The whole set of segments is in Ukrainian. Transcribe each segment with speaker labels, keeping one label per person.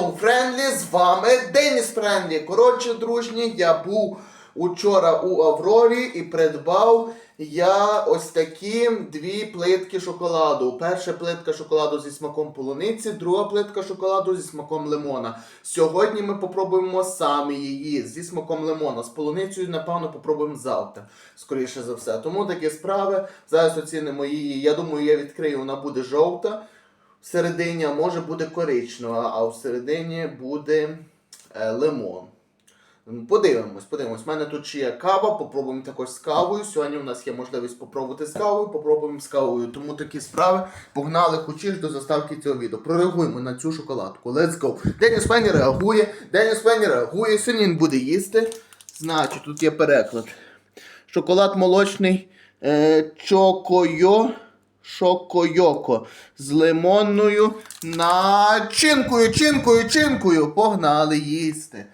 Speaker 1: Hello Friendly, з вами Деніс Френдлі. Коротше, дружні, я був учора у Аврорі і придбав я ось такі дві плитки шоколаду. Перша плитка шоколаду зі смаком полуниці, друга плитка шоколаду зі смаком лимона. Сьогодні ми попробуємо самі її зі смаком лимона. З полуницею, напевно, попробуємо завтра, скоріше за все. Тому такі справи. Зараз оцінимо її. Я думаю, я відкрию, вона буде жовта. Всередині може буде коричнева, а всередині буде е, лимон. Подивимось, подивимось. У мене тут ще є кава, попробуємо також з кавою. Сьогодні у нас є можливість попробувати з кавою, попробуємо з кавою. Тому такі справи погнали хочеш до заставки цього відео. Прореагуємо на цю шоколадку. Let's go. Деніс Фенні реагує. Деніс Фенні реагує. Сьогодні він буде їсти. Значить, тут є переклад. Шоколад молочний е, чокойо. Шокойоко з лимонною начинкою, чинкою, чинкою. Погнали їсти.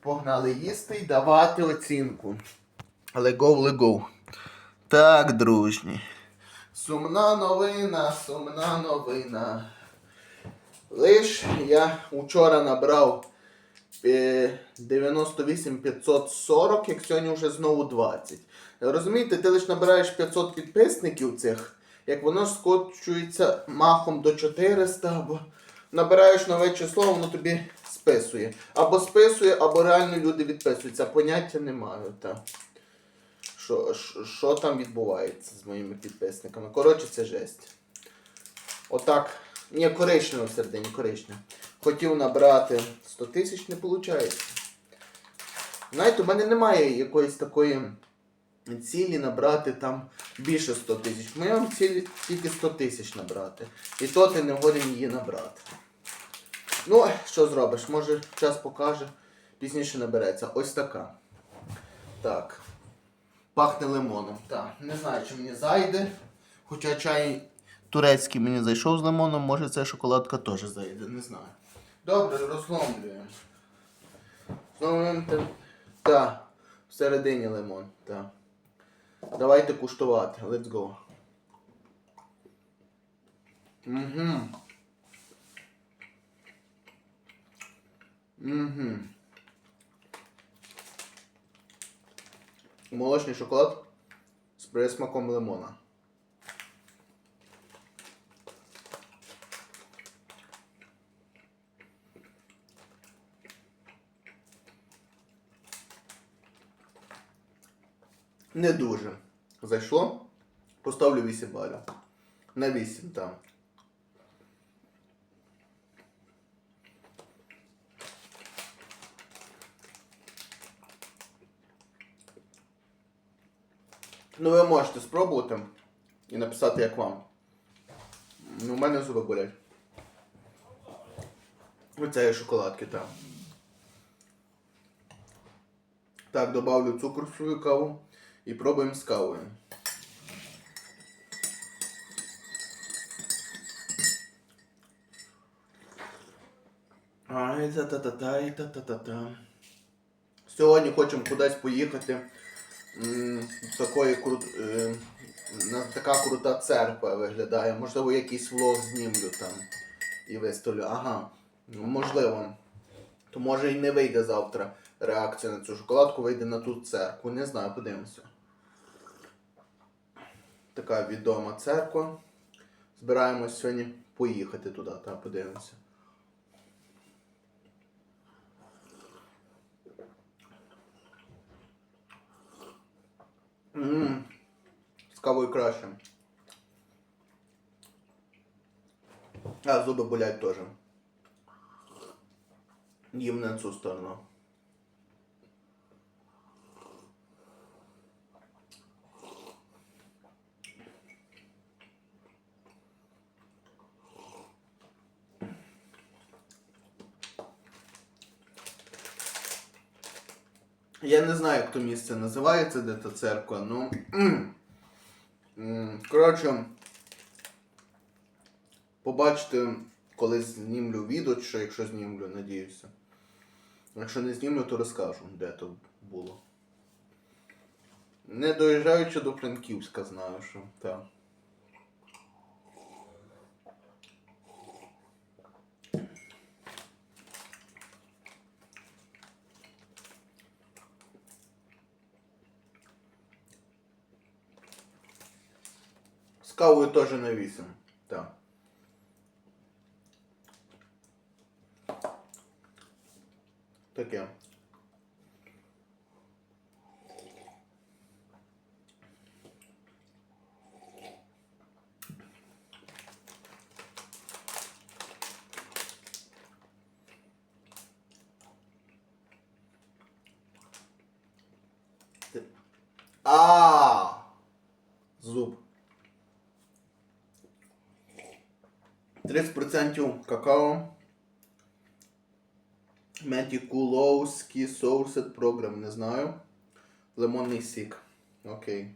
Speaker 1: Погнали їсти і давати оцінку. Але go. Так, дружні. Сумна новина, сумна новина. Лиш я вчора набрав е, 98 540, як сьогодні вже знову 20. Розумієте, ти лише набираєш 500 підписників цих, як воно скочується махом до 400, або набираєш нове число, воно тобі списує. Або списує, або реально люди відписуються. Поняття не маю. Що, що, там відбувається з моїми підписниками? Коротше, це жесть. Отак. Ні, коричнево всередині, коричнево. Хотів набрати 100 тисяч, не виходить. Знаєте, у мене немає якоїсь такої цілі набрати там більше 100 тисяч. В моєму цілі тільки 100 тисяч набрати. І то ти не годен її набрати. Ну, що зробиш? Може час покаже, пізніше набереться. Ось така. Так. Пахне лимоном. Так, не знаю, чи мені зайде. Хоча чай турецький мені зайшов з лимоном, може ця шоколадка теж зайде, не знаю. Добре, розломлюємо. Знову Так, всередині лимон. Так. Давайте куштувати. Let's go. Угу. Угу. Молочний шоколад з присмаком лимона. Не дуже. Зайшло? Поставлю 8 балів. На 8 там. Ну, ви можете спробувати і написати, як вам. Ну, у мене зуби болять. Оце є шоколадки там. Так, добавлю цукор в свою каву і пробуємо з кавою. Ай, та-та-та-та, і та-та-та-та. Сьогодні хочемо кудись поїхати. Такої крут... е, така крута церква виглядає. Можливо, якийсь влог знімлю там і виставлю. Ага, ну, можливо. То може і не вийде завтра реакція на цю шоколадку, вийде на ту церкву. Не знаю, подивимося. Така відома церква. Збираємось сьогодні поїхати туди, та подивимося. Ммм, з кавою краще. А, зуби болять теж. Їм на цю сторону. Я не знаю, як то місце називається, де та церква, ну. Коротше, побачите, коли знімлю відео, чи якщо знімлю, надіюся. Якщо не знімлю, то розкажу, де то було. Не доїжджаючи до Франківська, знаю, що так. Кавою теж на 8. Так. Таке. Ти- А! Зуб. 30% какао. Метікуловський соусет програм, не знаю. Лимонний сік. Окей.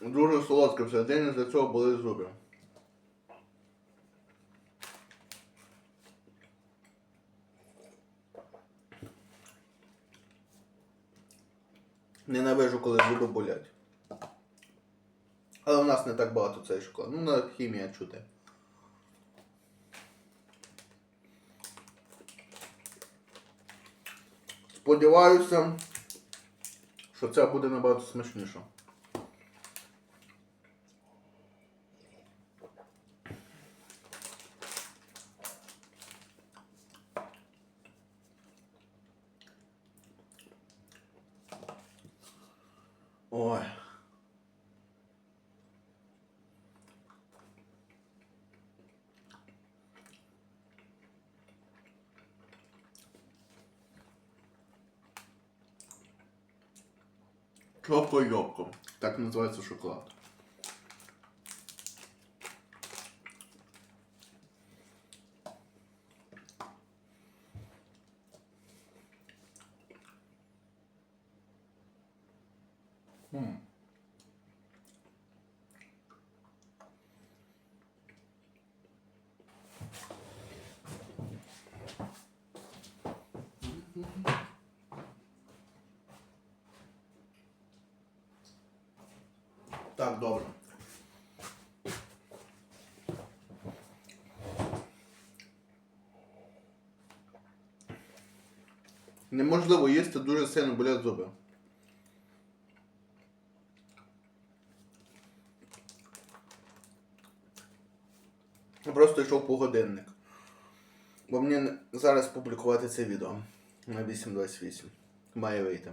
Speaker 1: Дуже солодке всередині, для цього були зуби. Ненавижу, коли зуби болять. Але у нас не так багато цей шоколад. Ну, на хімія чути. Сподіваюся, що це буде набагато смачніше. Ой. Чоко-йоко. Так називається шоколад. Так, добре. Неможливо їсти дуже сильно болять зуби. Я просто йшов по годинник. Бо мені зараз публікувати це відео на 8.28. Має вийти.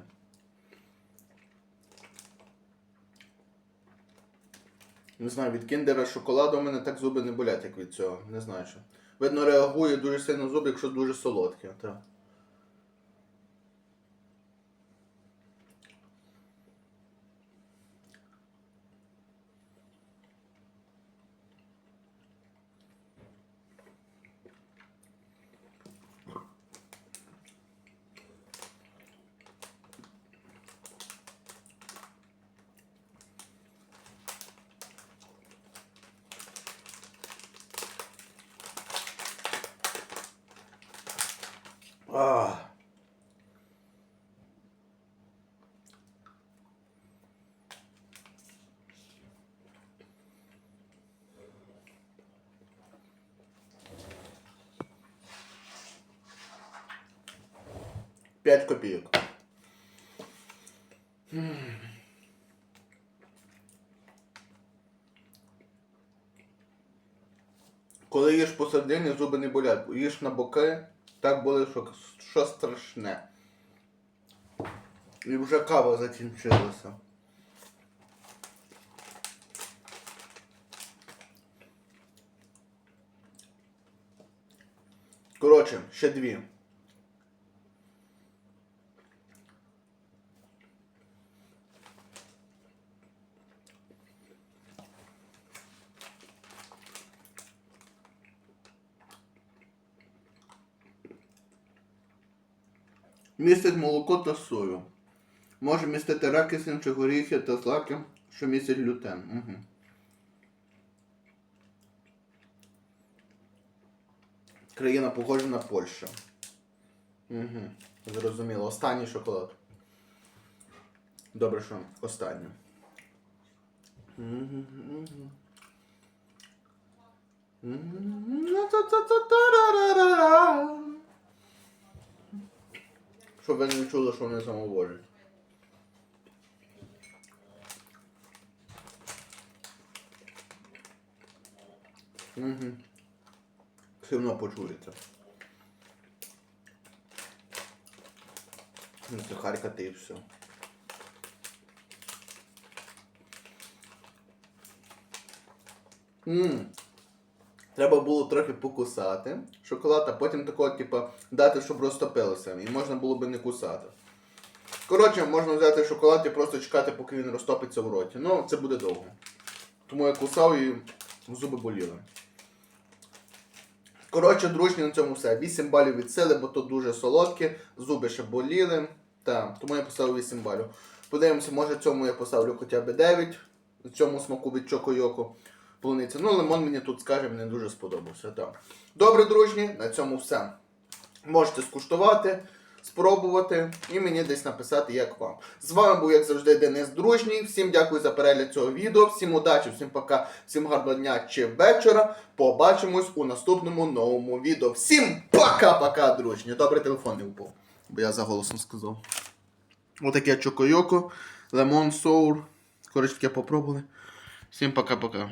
Speaker 1: Не знаю, від кіндера шоколаду у мене так зуби не болять, як від цього. Не знаю що. Видно, реагує дуже сильно зуби, якщо дуже солодке. Так. 5 копійок. Коли їж посередині, зуби не болять, їш на боки, так буде, що, що страшне. І вже кава закінчилася. Коротше, ще дві. Містить молоко та сою. Може містити ракисин чи горіхи та злаки, що містять глютен. Угу. Країна похожа на Польщу. Угу. Зрозуміло. Останній шоколад. Добре, що останній. Угу, угу. Щоб ви не чули. Все одно почується. Ну, це харкати і все. Ммм. Треба було трохи покусати шоколад, а потім такого, типу, дати, щоб розтопилося. І можна було би не кусати. Коротше, можна взяти шоколад і просто чекати, поки він розтопиться в роті. Ну, це буде довго. Тому я кусав і зуби боліли. Коротше, дружні, на цьому все. 8 балів від сили, бо то дуже солодке, зуби ще боліли. Так, тому я поставив 8 балів. Подивимося, може цьому я поставлю хоча б 9. Цьому смаку від Чоко-Йоко полуниця. Ну, лимон мені тут, скажімо, не дуже сподобався. Так. Добре, дружні, на цьому все. Можете скуштувати, спробувати і мені десь написати, як вам. З вами був, як завжди, Денис Дружній. Всім дякую за перегляд цього відео. Всім удачі, всім пока, всім гарного дня чи вечора. Побачимось у наступному новому відео. Всім пока-пока, дружні. Добре, телефон не впав, бо я за голосом сказав. Отаке чокойоко, лемон соур. Коротше, таке попробували. Всім пока-пока.